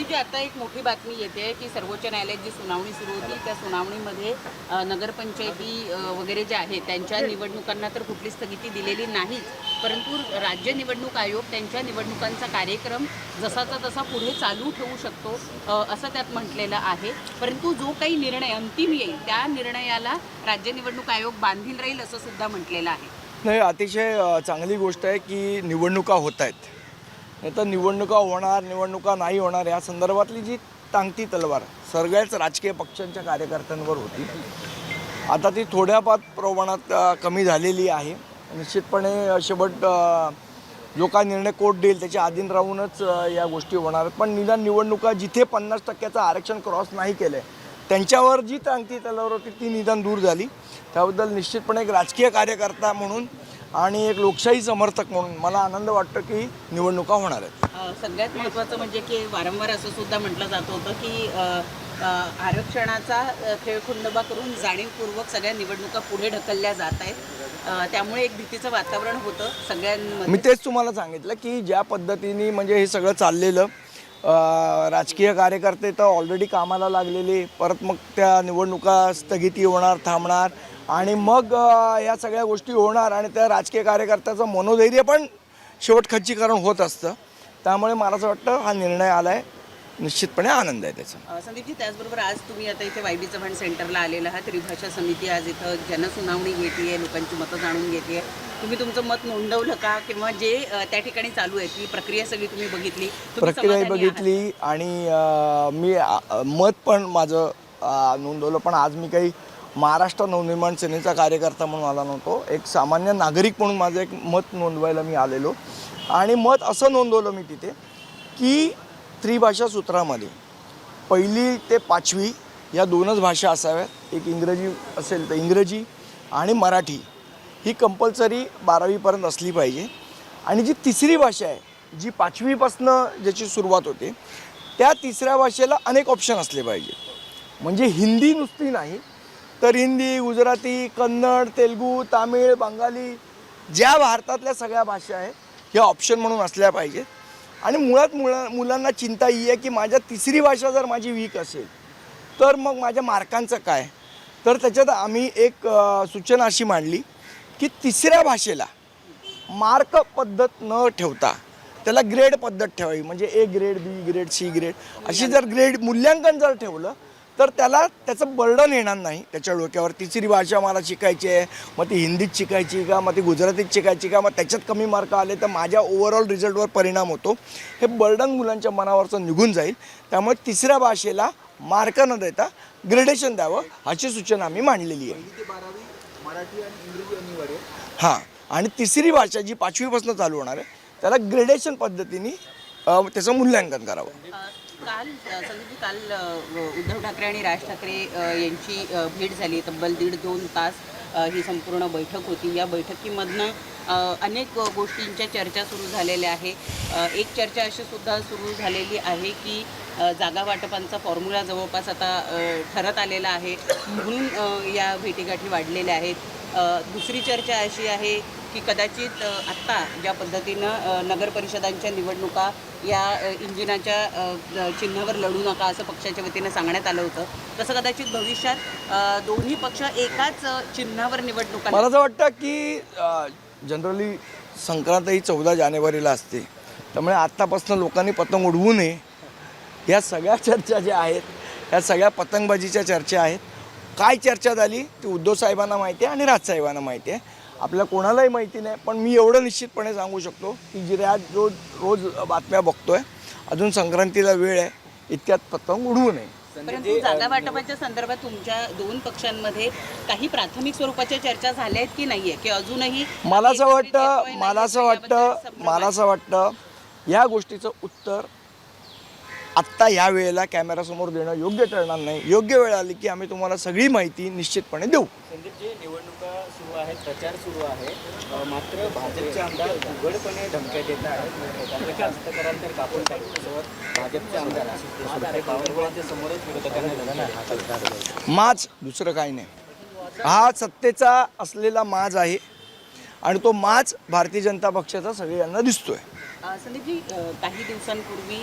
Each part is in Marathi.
जी आता एक मोठी बातमी येते की सर्वोच्च न्यायालयात जी सुनावणी सुरू होती त्या सुनावणीमध्ये नगरपंचायती वगैरे ज्या आहेत त्यांच्या निवडणुकांना तर कुठली स्थगिती दिलेली नाहीच. परंतु राज्य निवडणूक आयोग त्यांच्या निवडणुकांचा कार्यक्रम जसाचा तसा पुढे चालू ठेवू शकतो असं त्यात म्हटलेलं आहे. परंतु जो काही निर्णय अंतिम येईल त्या निर्णयाला राज्य निवडणूक आयोग बांधील राहील असं सुद्धा म्हटलेलं आहे. नाही अतिशय चांगली गोष्ट आहे की निवडणुका होत आहेत. नाही तर निवडणुका होणार निवडणुका नाही होणार या संदर्भातली जी टांगती तलवार सगळ्याच राजकीय पक्षांच्या कार्यकर्त्यांवर होती आता ती थोड्याफार प्रमाणात कमी झालेली आहे. निश्चितपणे शेवट जो काय निर्णय कोर्ट देईल त्याच्या अधीन राहूनच या गोष्टी होणार आहेत. पण निदान निवडणुका जिथे पन्नास टक्क्याचं आरक्षण क्रॉस नाही केलं आहे त्यांच्यावर जी टांगती तलवार होती ती निदान दूर झाली. त्याबद्दल निश्चितपणे एक राजकीय कार्यकर्ता म्हणून आणि एक लोकशाही समर्थक म्हणून मला आनंद वाटतो की निवडणुका होणार आहेत. सगळ्यात महत्त्वाचं म्हणजे की वारंवार असं सुद्धा म्हटलं जात होतं की आरक्षणाचा खेळखुंडोबा करून जाणीवपूर्वक सगळ्या निवडणुका पुढे ढकलल्या जात आहेत. त्यामुळे एक भीतीचं वातावरण होतं मी सगळ्यांमध्ये तेच तुम्हाला सांगितलं की ज्या पद्धतीने म्हणजे हे सगळं चाललेलं राजकीय कार्यकर्ते तर ऑलरेडी कामाला लागलेले. परत मग त्या निवडणुका स्थगिती होणार थांबणार. आणि मग या सगळ्या गोष्टी होणार आणि त्या राजकीय कार्यकर्त्याचं मनोधैर्य पण शेवट खच्चीकरण होत असतं. त्यामुळे मला असं वाटतं हा निर्णय आला आहे निश्चितपणे आनंद आहे त्याचा. अ, संदीपजी त्याचबरोबर आज तुम्ही आता इथे वायबी चव्हाण सेंटरला आलेला आहात. त्रिभाषा समिती आज इथं जनसुनावणी घेते लोकांची मतं जाणून घेते तुम्ही तुमचं मत नोंदवलं का? किंवा जे त्या ठिकाणी चालू आहे ती प्रक्रिया सगळी तुम्ही बघितली. प्रक्रिया? बघितली आणि मी मत पण माझं नोंदवलं. पण आज मी काही महाराष्ट्र नवनिर्माण सेनेचा कार्यकर्ता म्हणून आला नव्हतो. एक सामान्य नागरिक म्हणून माझं एक मत नोंदवायला मी आलेलो. आणि मत असं नोंदवलं मी तिथे की त्रिभाषा सूत्रामध्ये पहिली ते पाचवी या दोनच भाषा असाव्यात. एक इंग्रजी असेल तर इंग्रजी आणि मराठी. ही कंपल्सरी बारावीपर्यंत असली पाहिजे. आणि जी तिसरी भाषा आहे जी पाचवीपासनं ज्याची सुरुवात होते त्या तिसऱ्या भाषेला अनेक ऑप्शन असले पाहिजे. म्हणजे हिंदी नुसती नाही तर हिंदी गुजराती कन्नड तेलगू तामिळ बंगाली ज्या भारतातल्या सगळ्या भाषा आहेत ह्या ऑप्शन म्हणून असल्या पाहिजेत आणि मुळात मुला मुलांना चिंता ही आहे की माझ्या तिसरी भाषा जर माझी वीक असेल तर मग माझ्या मार्कांचं काय? तर त्याच्यात आम्ही एक सूचना अशी मांडली की तिसऱ्या भाषेला मार्क पद्धत न ठेवता त्याला ग्रेड पद्धत ठेवावी. म्हणजे A grade B grade C grade अशी जर ग्रेड मूल्यांकन जर ठेवलं तर त्याला त्याचं बर्डन येणार नाही. त्याच्या डोक्यावर तिसरी भाषा मला शिकायची आहे मग ती हिंदीत शिकायची का मग ती गुजरातीत शिकायची का मग त्याच्यात कमी मार्क आले तर माझ्या ओव्हरऑल रिझल्टवर परिणाम होतो. हे बर्डन मुलांच्या मनावरचं निघून जाईल. त्यामुळे तिसऱ्या भाषेला मार्क न देता ग्रेडेशन द्यावं अशी सूचना आम्ही मांडलेली आहे. हां आणि तिसरी भाषा जी पाचवीपासून चालू होणार आहे त्याला ग्रेडेशन पद्धतीने त्याचं मूल्यांकन करावं. काल संदीपजी काल उद्धव ठाकरे आणि राज ठाकरे यांची भेट झाली. तब्बल दीड दोन तास ही संपूर्ण बैठक होती. या बैठकीमधनं अनेक गोष्टींच्या चर्चा सुरू झालेल्या आहे. एक चर्चा अशी सुद्धा सुरू झालेली आहे की जागा वाटपांचा फॉर्म्युला जवळपास आता ठरत आलेला आहे. म्हणून या भेटीगाठी वाढलेल्या आहेत. दुसरी चर्चा अशी आहे की कदाचित आत्ता ज्या पद्धतीनं नगर परिषदांच्या निवडणुका या इंजिनाच्या चिन्हावर लढू नका असं पक्षाच्या वतीनं सांगण्यात आलं होतं. तसं कदाचित भविष्यात दोन्ही पक्ष एकाच चिन्हावर निवडणुका मला असं वाटतं की जनरली संक्रांत ही चौदा जानेवारीला असते. त्यामुळे आत्तापासून लोकांनी पतंग उडवू नये. या सगळ्या चर्चा ज्या आहेत ह्या सगळ्या पतंगबाजीच्या चर्चा आहेत काय चर्चा झाली ती उद्धव साहेबांना माहिती आहे आणि राजसाहेबांना माहिती आहे आपल्या कोणालाही माहिती नाही पण मी एवढं निश्चितपणे सांगू शकतो की जे आज रोज रोज बातम्या बघतोय अजून संक्रांतीला वेळ आहे इतक्यात पतंग उडवू नये परंतु जागा वाटपाच्या संदर्भात तुमच्या दोन पक्षांमध्ये काही प्राथमिक स्वरूपाच्या चर्चा झाल्या आहेत की नाहीये की अजूनही मला असं वाटतं मला नाही असं वाटतं मला आहे. असं वाटतं या गोष्टीचं उत्तर आत्ता ह्या वेळेला कॅमेरासमोर देणं योग्य ठरणार नाही. योग्य वेळ आली की आम्ही तुम्हाला सगळी माहिती निश्चितपणे देऊ. संदीपजी निवडणुका सुरू आहेत प्रचार सुरू आहे. मात्र भाजपचे आमदार उघडपणे धमक्या देत आहेत. कापून भाजपचे आमदार समोरच विरोधकांना. माज दुसरं काही नाही. हा सत्तेचा असलेला माज आहे आणि तो माज भारतीय जनता पक्षाचा सगळ्यांना दिसतोय. संदीपजी काही दिवसांपूर्वी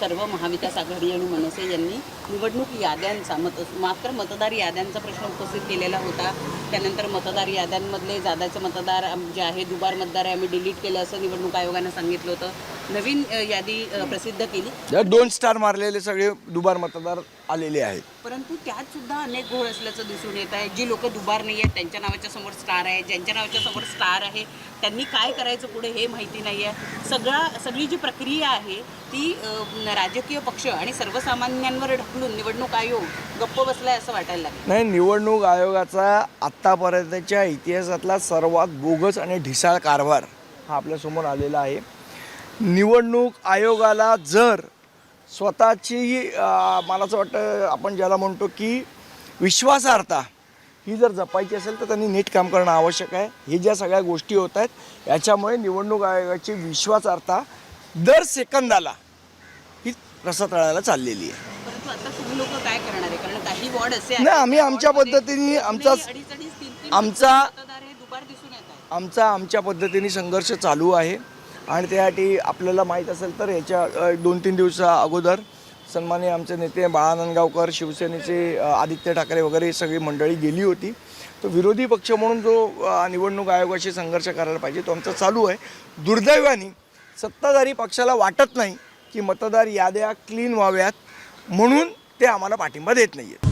सर्व महाविकास आघाडी आणि मनसे यांनी निवडणूक याद्यांचा मत मात्र मतदार याद्यांचा प्रश्न उपस्थित केलेला होता. त्यानंतर मतदार याद्यांमधले जादाचे मतदार जे आहे दुबार मतदार आहे आम्ही डिलीट केलं असं निवडणूक आयोगानं सांगितलं होतं. नवीन अ, यादी अ, प्रसिद्ध केली. दोन स्टार मारलेले सगळे दुबार मतदार आलेले आहेत. परंतु त्यात सुद्धा अनेक घोळ असल्याचं दिसून येत आहे. जी लोक दुबार नाही आहेत त्यांच्या नावाच्या समोर स्टार आहे ज्यांच्या नावाच्या समोर स्टार आहे त्यांनी काय करायचं पुढे हे माहिती नाही आहे सगळा सगळी जी प्रक्रिया आहे ती अ, राजकीय पक्ष आणि सर्वसामान्यांवर ढकलून निवडणूक आयोग गप्प बसलाय असं वाटायला लागलं नाही निवडणूक आयोगाचा आत्तापर्यंतच्या इतिहासातला सर्वात बोगस आणि ढिसाळ कारभार हा आपल्यासमोर आलेला आहे. निवडणूक आयोगाला जर स्वतःची मला असं वाटतं आपण ज्याला म्हणतो की विश्वासार्हता ही जर जपायची असेल तर त्यांनी नीट काम करणं आवश्यक आहे. हे ज्या सगळ्या गोष्टी होत आहेत याच्यामुळे निवडणूक आयोगाची विश्वासार्हता दर सेकंदाला ही रसतळायला चाललेली आहे. नाही, आम्ही आमच्या पद्धतीने आमचा- आमचा- आमचा आमच्या पद्धतीने संघर्ष चालू आहे. आणि त्यासाठी आपल्याला माहीत असेल तर याच्या दोन तीन दिवसा अगोदर सन्माननीय आमचे नेते बाळानंदगावकर शिवसेनेचे आदित्य ठाकरे वगैरे सगळी मंडळी गेली होती. तो विरोधी पक्ष म्हणून जो निवडणूक आयोगाशी संघर्ष करायला पाहिजे तो आमचा चालू आहे. दुर्दैवाने सत्ताधारी पक्षाला वाटत नाही की मतदार याद्या क्लीन व्हाव्यात म्हणून ते आम्हाला पाठिंबा देत नाही आहेत